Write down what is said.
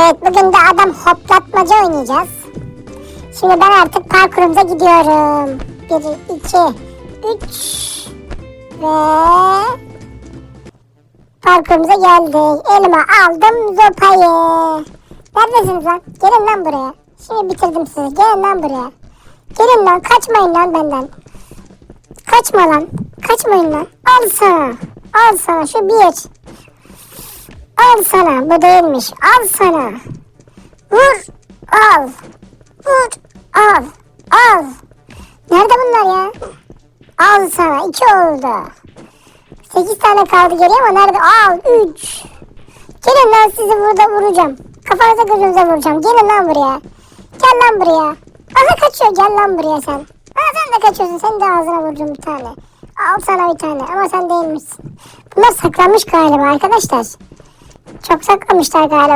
Evet bugün de adam hoplatmaca oynayacağız. Şimdi ben artık parkurumuza gidiyorum. 1, 2, 3 ve parkurumuza geldik. Elime aldım zopayı. Neredesiniz lan? Gelin lan buraya. Şimdi bitirdim sizi. Gelin lan buraya. Gelin lan kaçmayın lan benden. Kaçma lan. Kaçmayın lan. Al sana. Al sana şu bir. Al sana. Bu değilmiş. Al sana. Vur. Al. Vur. Al. Al. Nerede bunlar ya? Al sana. iki oldu. Sekiz tane kaldı geriye ama nerede? Al. Üç. Gelin lan sizi burada vuracağım. Kafanıza gözünüze vuracağım. Gelin lan buraya. Gel lan buraya. Aha kaçıyor. Gel lan buraya sen. Aa sen de kaçıyorsun. Sen de ağzına vuracağım bir tane. Al sana bir tane ama sen değilmişsin. Bunlar saklanmış galiba arkadaşlar. Çok saklamışlar galiba.